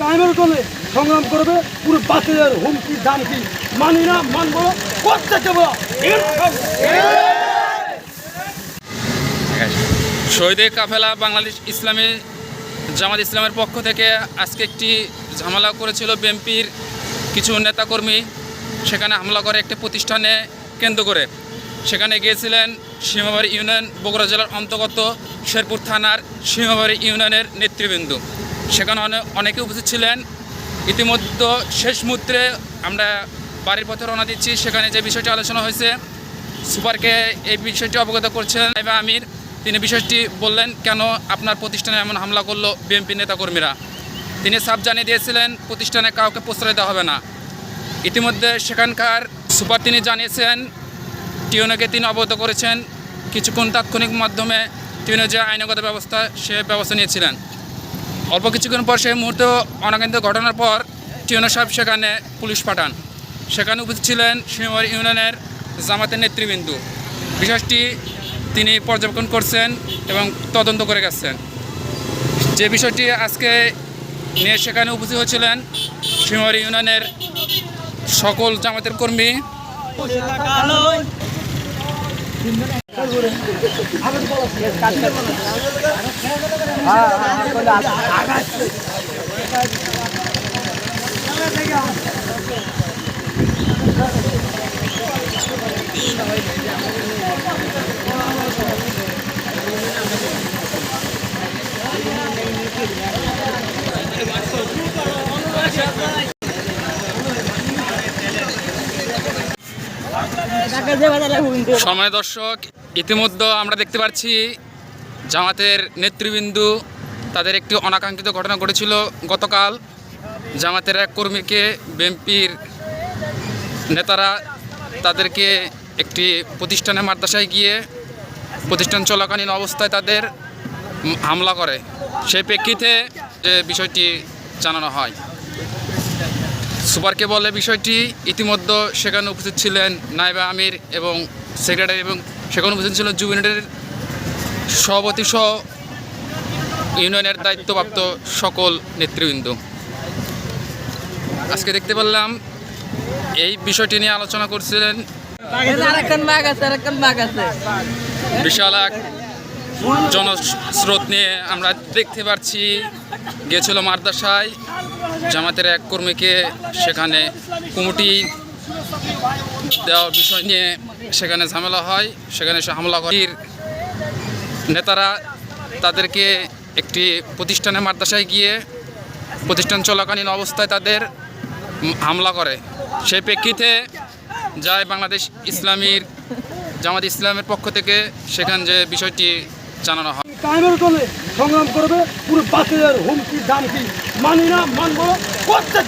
কায়েমের জন্য সংগ্রাম করবে, পুরো বাতিলের হুমকি, দামকি মানি না, মানবো করতে শহীদে কাফেলা বাংলাদেশ ইসলামী জামাত ইসলামের পক্ষ থেকে আজকে একটি ঝামেলা করেছিল বিএনপির কিছু নেতাকর্মী, সেখানে হামলা করে একটি প্রতিষ্ঠানে কেন্দ্র করে। সেখানে গিয়েছিলেন সীমাবাড়ি ইউনিয়ন, বগুড়া জেলার অন্তর্গত শেরপুর থানার সীমাবাড়ি ইউনিয়নের নেতৃবৃন্দ। সেখানে অনে- অনেকে উপস্থিত ছিলেন। ইতিমধ্যে শেষ মুহূর্তে আমরা বাড়ির পথে রওনা দিচ্ছি। সেখানে যে বিষয়টি আলোচনা হয়েছে, সুপারকে এই বিষয়টি অবগত করছেন এবং আমির। তিনি বিষয়টি বললেন, কেন আপনার প্রতিষ্ঠানে এমন হামলা করল বিএনপি নেতাকর্মীরা? তিনি সাফ জানিয়ে দিয়েছিলেন, প্রতিষ্ঠানে কাউকে প্রশ্রয় দেওয়া হবে না। ইতিমধ্যে সেখানকার সুপার তিনি জানিয়েছেন, টিউনোকে তিনি অবগত করেছেন। কিছুক্ষণ তাৎক্ষণিক মাধ্যমে টিউনো যে আইনগত ব্যবস্থা, সে ব্যবস্থা নিয়েছিলেন। অল্প কিছুক্ষণ পর সেই মুহূর্তে অনাকাঙ্ক্ষিত ঘটনার পর টিউনো সাহেব সেখানে পুলিশ পাঠান। সেখানে উপস্থিত ছিলেন শিমর ইউনিয়নের জামাতের নেতৃবৃন্দ। বিষয়টি তিনি পর্যবেক্ষণ করছেন এবং তদন্ত করে গেছেন। যে বিষয়টি আজকে নিয়ে সেখানে উপস্থিত হয়েছিলেন শিমর ইউনিয়নের সকল জামাতের কর্মী। সময় দর্শক ইতিমধ্যে আমরা দেখতে পাচ্ছি জামাতের নেতৃবৃন্দ তাদের একটি অনাকাঙ্ক্ষিত ঘটনা ঘটেছিল গতকাল। জামাতের এক কর্মীকে বিএনপির নেতারা তাদেরকে একটি প্রতিষ্ঠানে মাদ্রাসায় গিয়ে প্রতিষ্ঠান চলাকালীন অবস্থায় তাদের হামলা করে। সেই প্রেক্ষিতে যে বিষয়টি জানানো হয়। সুপারকে বলে বিষয়টি ইতিমধ্যে সেখানে উপস্থিত ছিলেন নাইবা আমির এবং সেক্রেটারি এবং সেখানে উপস্থিত ছিলেন যুব ইউনিটের সভাপতি সহ ইউনিয়নের দায়িত্বপ্রাপ্ত সকল নেতৃবৃন্দ। আজকে দেখতে পারলাম এই বিষয়টি নিয়ে আলোচনা করছিলেন বিশাল এক জনস্রোত নিয়ে আমরা দেখতে পাচ্ছি গিয়েছিল মাদ্রাসায় জামাতের এক কর্মীকে সেখানে কুমুটি দেওয়ার বিষয় নিয়ে সেখানে ঝামেলা হয় সেখানে সে হামলা নেতারা তাদেরকে একটি প্রতিষ্ঠানে মাদ্রাসায় গিয়ে প্রতিষ্ঠান চলাকালীন অবস্থায় তাদের হামলা করে। সেই প্রেক্ষিতে যায় বাংলাদেশ ইসলামীর, জামাত ইসলামের পক্ষ থেকে সেখান যে বিষয়টি জানানো হয়। কায়েমের সংগ্রাম করবে, পুরো হুমকি দামকি মানি না করতে